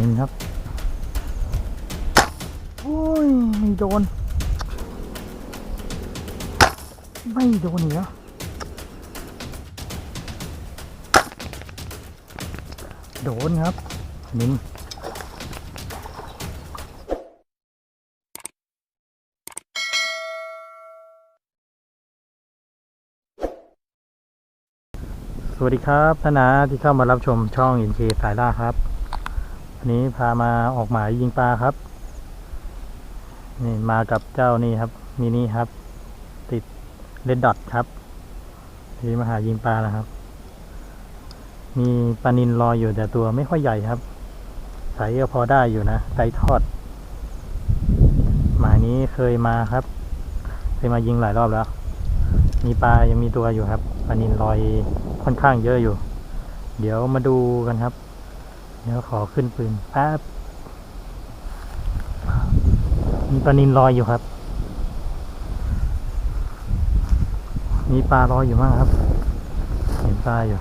นินครับ โอ้ย ไม่โดน ไม่โดนอีกแล้วโดนครับนินสวัสดีครับท่านนาที่เข้ามารับชมช่องอินเคสายล่าครับ วันนี้พามาออกหมายยิงปลาครับ นี่มากับเจ้านี่ครับมินิครับ ติดเลดดอทครับที่มาหายิงปลานะครับ มีปลานินลอยอยู่แต่ตัวไม่ค่อยใหญ่ครับไซส์ก็พอได้อยู่นะไซส์ทอด หมายนี้เคยมาครับ เคยมายิงหลายรอบแล้ว มีปลายังมีตัวอยู่ครับปลานินลอยค่อนข้างเยอะอยู่ เดี๋ยวมาดูกันครับ เดี๋ยวขอขึ้นปืนแป๊บมีปลานินลอยอยู่ครับ มีปลาลอยอยู่มากครับ เห็นปลาอยู่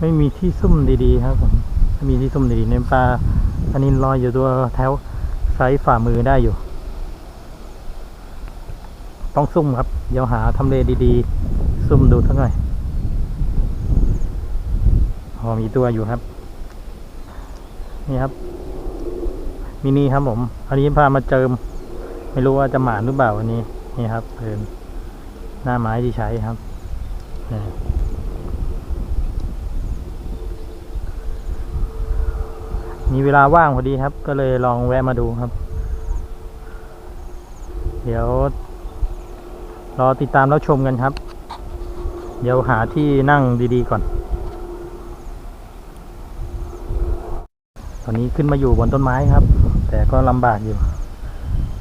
ไม่มีที่ซุ่มดีๆครับผมไม่มีที่ซุ่มดีๆในปลาปลานินลอยอยู่ตัวแถวไซส์ฝ่ามือได้อยู่ ต้องซุ่มครับ เดี๋ยวหาทำเลดีๆ ซุ่มดูสักหน่อยพอมีตัวอยู่ครับ นี่ครับ มินิครับผม อันนี้พามาเจิม ไม่รู้ว่าจะหมานหรือเปล่าวันนี้ นี่ครับเพลินหน้าไม้ที่ใช้ครับนี่มีเวลาว่างพอดีครับ ก็เลยลองแวะมาดูครับ เดี๋ยว รอติดตามแล้วชมกันครับ เดี๋ยวหาที่นั่งดีๆก่อน ตอนนี้ขึ้นมาอยู่บนต้นไม้ครับ แต่ก็ลำบากอยู่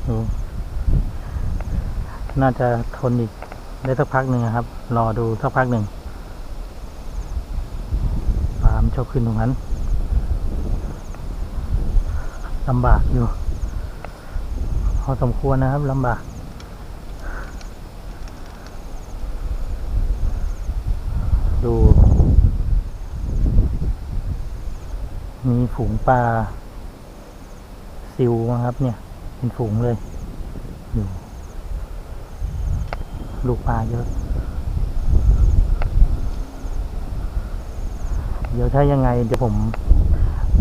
ดูน่าจะทนอีกได้สักพักหนึ่งครับ รอดูสักพักหนึ่งปามชอบขึ้นตรงนั้นลำบากอยู่ พอสมควรนะครับลำบาก ดู มี ฝูงปลาซิวนะครับ เนี่ย เป็นฝูงเลยอยู่ลูกปลาเยอะ เดี๋ยวถ้ายังไง เดี๋ยวผม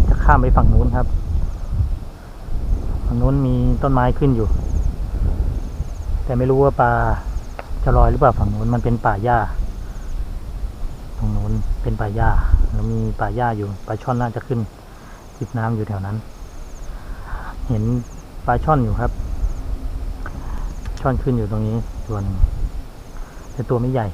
จะข้ามไปฝั่งนู้นครับ ฝั่งนู้นมีต้นไม้ขึ้นอยู่ แต่ไม่รู้ว่าปลาจะลอยหรือเปล่าฝั่งนู้นมันเป็นป่าหญ้าตรงนู้นเป็นป่าหญ้าแล้วมีป่าหญ้าอยู่ปลาช่อนน่าจะขึ้น จิบน้ำอยู่แถวนั้น เห็นปลาช่อนอยู่ครับ ช่อนขึ้นอยู่ตรงนี้ส่วนแต่ตัวไม่ใหญ่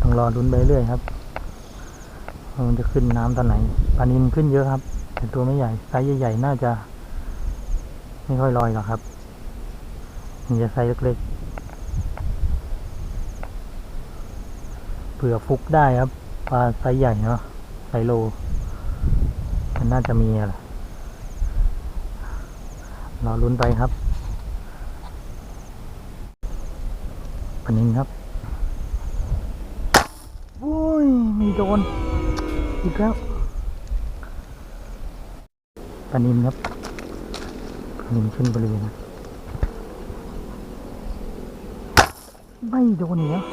ต้องรอลุ้นไปเรื่อยครับมันจะขึ้นน้ำตอนไหนปลานินขึ้นเยอะครับ แต่ตัวไม่ใหญ่ไซส์ใหญ่ๆน่าจะ ไม่ค่อยลอยหรอกครับมันจะไซส์เล็กๆ เผื่อฟุกได้ครับปลาไซส์ใหญ่เนาะไซโล มันน่าจะมีอะไรรอลุ้นไปครับปลานินครับโอ้ยม่โดน อีกแล้วปลานินครับปลานินขึ้นบริเวณนะไม่โดนอีกแล้ว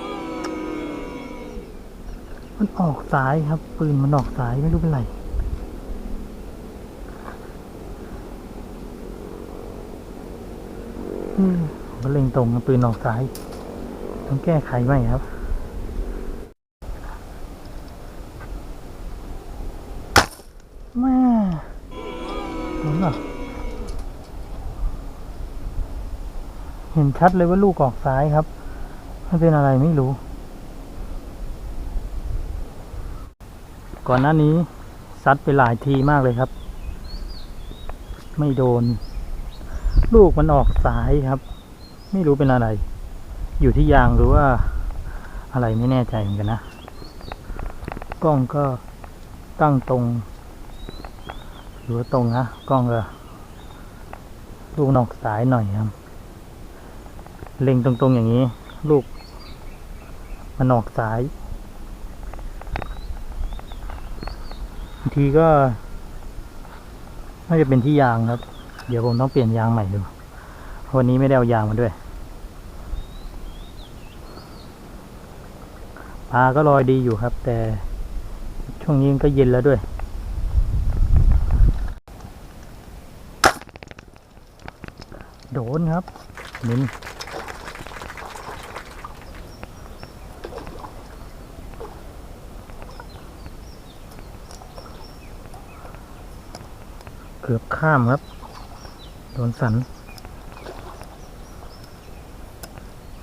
มันออกสายครับ ปืนมันออกสายไม่รู้เป็นไรอืมผมก็เล็งตรงปืนออกสาย ต้องแก้ไขไหมครับแม่เห็นเหรอเห็นชัดเลยว่าลูกออกซ้ายครับ มันเป็นอะไรไม่รู้ ก่อนหน้านี้ซัดไปหลายทีมากเลยครับ ไม่โดน ลูกมันออกสายครับ ไม่รู้เป็นอะไร อยู่ที่ยางหรือว่า อะไรไม่แน่ใจเหมือนกันนะ กล้องก็ตั้งตรงหรือว่าตรงนะกล้องก็ลูกนอกสายหน่อยครับเล็งตรงๆอย่างนี้ ลูกมันออกสายบาง ทีก็น่าจะเป็นที่ยางครับ เดี๋ยวผมต้องเปลี่ยนยางใหม่ดูวันนี้ไม่ได้เอายางมาด้วยปลาก็ลอยดีอยู่ครับ แต่ช่วงนี้ก็เย็นแล้วด้วยโดนครับมิน กือบข้ามครับ โดนสัน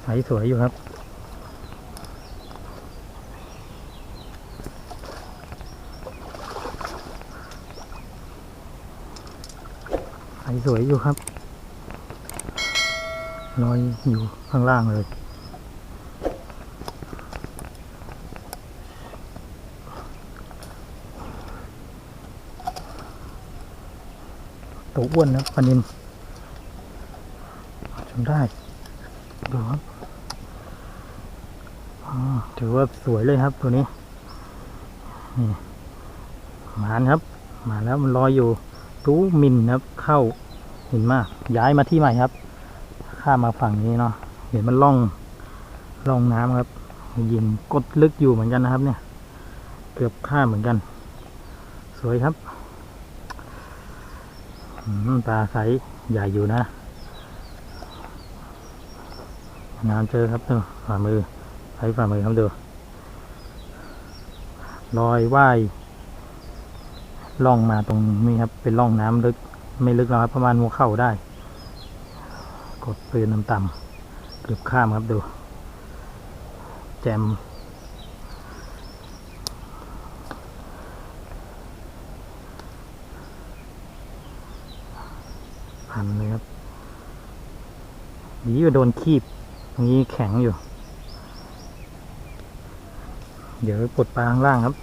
ใสสวยอยู่ครับ ใสสวยอยู่ครับลอยอยู่ข้างล่างเลย ตัวอ้วนนะปลานินจนได้ดูครับอ๋อถือว่าสวยเลยครับตัวนี้นี่หมานครับ มาแล้วมันลอยอยู่ตู้มินครับ เข้าเห็นมาก ย้ายมาที่ใหม่ครับ ข้ามาฝั่งนี้เนาะเห็นมันล่องล่องน้ำครับ ยิงกดลึกอยู่เหมือนกันนะครับ เนี่ย เกือบข้ามเหมือนกัน สวยครับ ปลาใสใหญ่อยู่นะงามเจอครับดูฝ่ามือใช้ฝ่ามือครับดูลอยว่ายล่องมาตรงนี้ครับ เป็นร่องน้ำลึก ไม่ลึกหรอกครับ ประมาณหัวเข่าได้ กดปืนต่ำๆเกือบข้ามครับดู แจม พันเลยครับ ดีว่าโดนคีบตรงนี้แข็งอยู่ เดี๋ยวปลดปลาข้างล่างครับ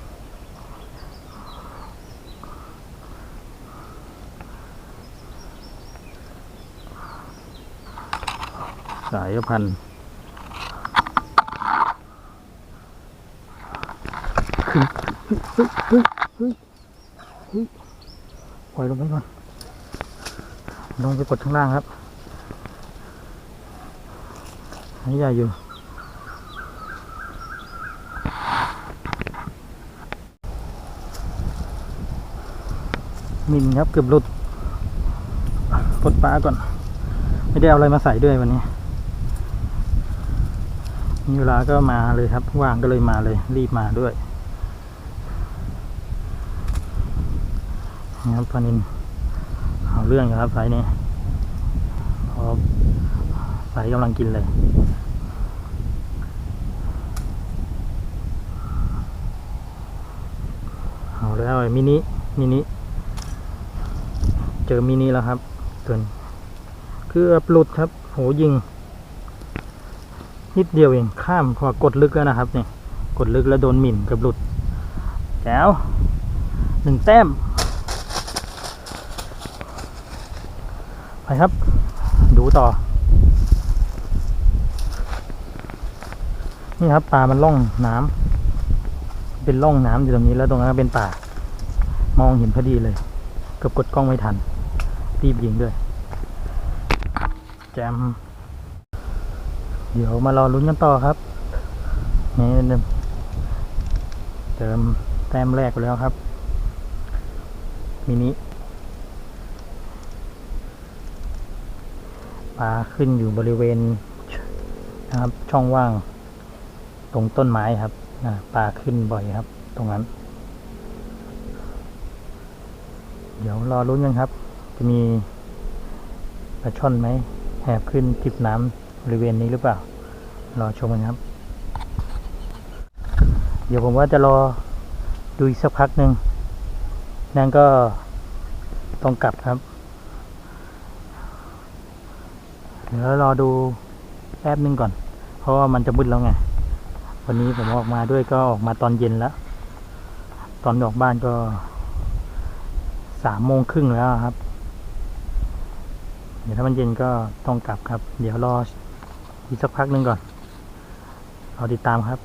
สายพันขึ้นเฮ้ยเฮ้ยเฮ้ยเฮ้ยปล่อยลงไปก่อน ลงไปกดข้างล่างครับให้ใหญ่อยู่ มินครับเกือบหลุดปลดปลาก่อน ไม่ได้เอาอะไรมาใส่ด้วยวันนี้มีเวลาก็มาเลยครับ ว่างก็เลยมาเลย รีบมาด้วยนี่ครับปลานิน เอาเรื่องครับสายนี้พอสายกำลังกินเลยเอาแล้วไอ้มินิมินิเจอมินิแล้วครับตัวนี้คือบหลุดครับโหยิง นิดเดียวเองข้ามพอกดลึกแล้วนะครับเนี่ยกดลึกแล้วโดนหมิ่นเกับหลุดแจ๋วหนึ่งแต้ม ไป ครับ ดูต่อ นี่ครับปลามันล่องน้ำเป็นล่องน้ำอยู่ตรงนี้แล้วตรงนั้นเป็นป่า มองเห็นพอดีเลย เกือบกดกล้องไม่ทัน รีบยิงด้วย แจม เดี๋ยวมารอลุ้นกันต่อครับ นี่เติมแต้มแรกไปแล้วครับ มินิ ปลาขึ้นอยู่บริเวณนะครับช่องว่าง ตรงต้นไม้ครับอ่าปลาขึ้นบ่อยครับ ตรงนั้น เดี๋ยวรอรุ้นกันครับ จะมีปลาช่อนไหมแหบขึ้นจิบน้ำบริเวณนี้หรือเปล่า รอชมกันครับ เดี๋ยวผมว่าจะรอดูอีกสักพักหนึ่งนั่นก็ต้องกลับครับ เดี๋ยวรอดูแป๊บนึงก่อน เพราะว่ามันจะมืดแล้วไง วันนี้ผมออกมาด้วยก็ออกมาตอนเย็นแล้ว ตอนออกบ้านก็สามโมงครึ่งแล้วครับ เดี๋ยวถ้ามันเย็นก็ต้องกลับครับ เดี๋ยวรออีกสักพักหนึงก่อน เอาติดตามครับ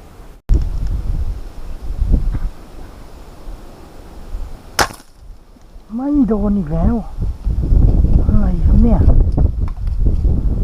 ไม่โดนอีกแล้ว อะไรครับเนี่ย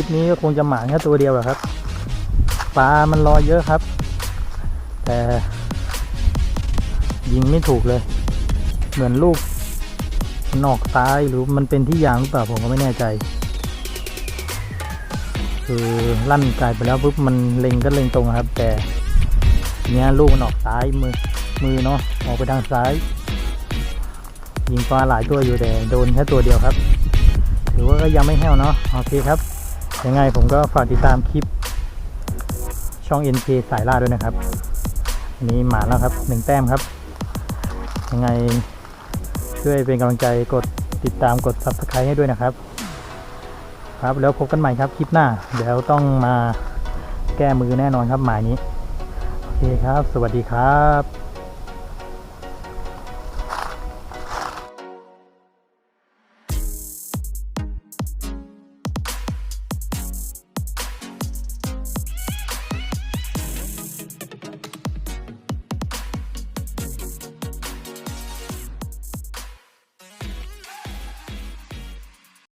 ลิปนี้ก็คงจะหมาแค่ตัวเดียวแหละครับปลามันรอเยอะครับ แต่ ยิงไม่ถูกเลย เหมือนลูกนอกซ้ายหรือมันเป็นที่ยางหรือเปล่าผมก็ไม่แน่ใจ คือลั่นไกลไปแล้วปุ๊บมันเล็งก็เล็งตรงครับ แต่เนี้ยลูกมันออกซ้ายมือมือเนาะออกไปทางซ้าย ยิงปลาหลายตัวอยู่แต่โดนแค่ตัวเดียวครับ ถือว่าก็ยังไม่แห้วเนาะโอเคครับ ยังไงผมก็ฝากติดตามคลิปช่อง NK สายล่าด้วยนะครับอันนี้หมาแล้วครับหนึ่งแต้มครับ ยังไงช่วยเป็นกำลังใจกดติดตามกด subscribe ให้ด้วยนะครับ ครับแล้วพบกันใหม่ครับคลิปหน้า เดี๋ยวต้องมาแก้มือแน่นอนครับหมายนี้ โอเคครับ สวัสดีครับ